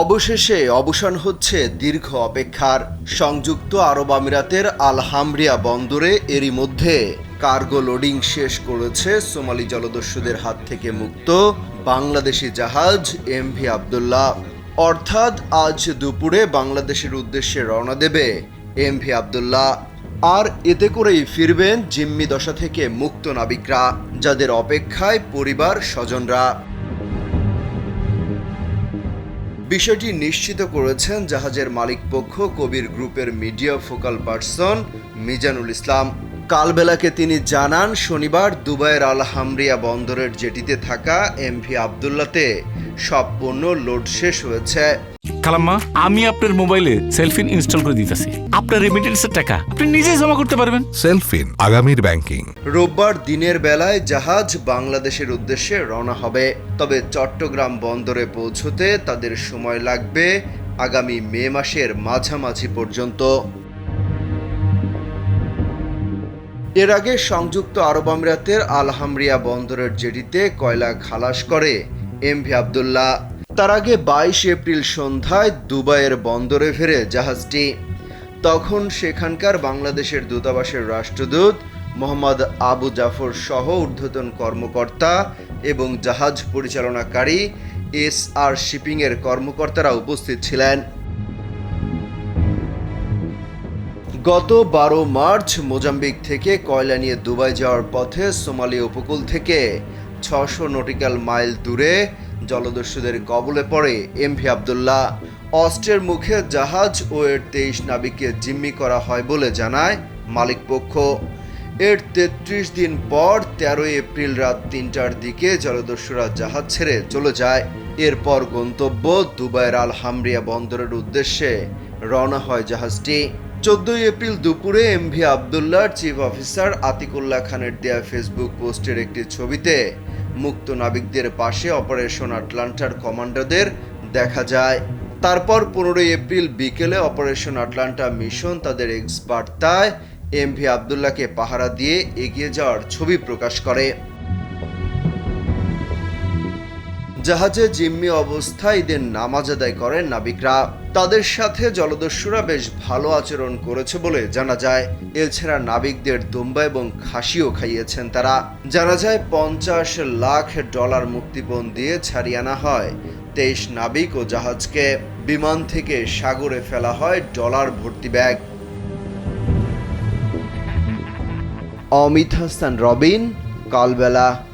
অবশেষে অবসান হচ্ছে দীর্ঘ অপেক্ষার। সংযুক্ত আরব আমিরাতের আলহামরিয়া বন্দরে এরই মধ্যে কার্গো লোডিং শেষ করেছে সোমালি জলদস্যুদের হাত থেকে মুক্ত বাংলাদেশি জাহাজ এমভি আবদুল্লাহ। অর্থাৎ আজ দুপুরে বাংলাদেশের উদ্দেশ্যে রওনা দেবে এমভি আবদুল্লাহ। আর এতে করেই ফিরবেন জিম্মি দশা থেকে মুক্ত নাবিকরা, যাদের অপেক্ষায় পরিবার স্বজনরা। বিষয়টি নিশ্চিত করেছেন জাহাজের মালিকপক্ষ কবির গ্রুপের media focal person Mizanul Islam. কালবেলাকে তিনি জানান, শনিবার দুবাইয়ের আল হামরিয়া বন্দরের জেটিতে থাকা এমভি আবদুল্লাতে সব পণ্য লোড শেষ হয়েছে। খালাম্মা আমি আপনার মোবাইলে সেলফিন ইনস্টল করে দিতেছি। আপনার রেমিটেন্সের টাকা আপনি নিজেই জমা করতে পারবেন। সেলফিন আগামীর ব্যাংকিং। রোববার দিনের বেলায় জাহাজ বাংলাদেশের উদ্দেশ্যে রওনা হবে। তবে চট্টগ্রাম বন্দরে পৌঁছতে তাদের সময় লাগবে আগামী মে মাসের মাঝামাঝি পর্যন্ত। এর আগে সংযুক্ত আরব আমিরাতের আলহামরিয়া বন্দরের জেটিতে কয়লা খালাস করে এম ভি আবদুল্লাহ। তার আগে বাইশ এপ্রিল সন্ধ্যায় দুবাইয়ের বন্দরে ফেরে জাহাজটি। তখন সেখানকার বাংলাদেশের দূতাবাসের রাষ্ট্রদূত মোহাম্মদ আবু জাফর সহ ঊর্ধ্বতন কর্মকর্তা এবং জাহাজ পরিচালনাকারী এস আর শিপিংয়ের কর্মকর্তারা উপস্থিত ছিলেন। গত বারো মার্চ মোজাম্বিক থেকে কয়লা নিয়ে দুবাই যাওয়ার পথে সোমালি উপকূল থেকে ছশো নটিক্যাল মাইল দূরে জলদস্যুদের কবলে পড়ে এমভি আবদুল্লাহ। অস্ট্রের মুখে জাহাজ ও এর তেইশ নাবিককে জিম্মি করা হয় বলে জানায় মালিকপক্ষ এর তেত্রিশ দিন পর তেরোই এপ্রিল রাত তিনটার দিকে জলদস্যুরা জাহাজ ছেড়ে চলে যায়। এরপর গন্তব্য দুবাইয়ের আল হামরিয়া বন্দরের উদ্দেশ্যে রওনা হয় জাহাজটি। চোদ্দই এপ্রিল দুপুরে এমভি আবদুল্লাহর চিফ অফিসার আতিকুল্লাহ খানের দেয়া ফেসবুক পোস্টের একটি ছবিতে মুক্ত নাবিকদের পাশে অপারেশন আটলান্টার কমান্ডারদের দেখা যায়। তারপর পনেরোই এপ্রিল বিকেলে অপারেশন আটলান্টা মিশন তাদের এক্স বার্তায় এমভি আবদুল্লাহকে পাহারা দিয়ে এগিয়ে যাওয়ার ছবি প্রকাশ করে। জাহাজে জিম্মি অবস্থায় ঈদের নামাজ আদায় করেন নাবিকরা। তাদের সাথে জলদস্যুরা বেশ ভালো আচরণ করেছে বলে জানা যায়। এছাড়া নাবিকদের দুম্বা এবং খাসিও খাইয়েছেন তারা। জানা যায়, পঞ্চাশ লাখ ডলার মুক্তিপণ দিয়ে ছাড়িয়ে আনা হয় তেইশ নাবিক ও জাহাজকে। বিমান থেকে সাগরে ফেলা হয় ডলার ভর্তি bag. Amit Hasan, Robin, Kalbela.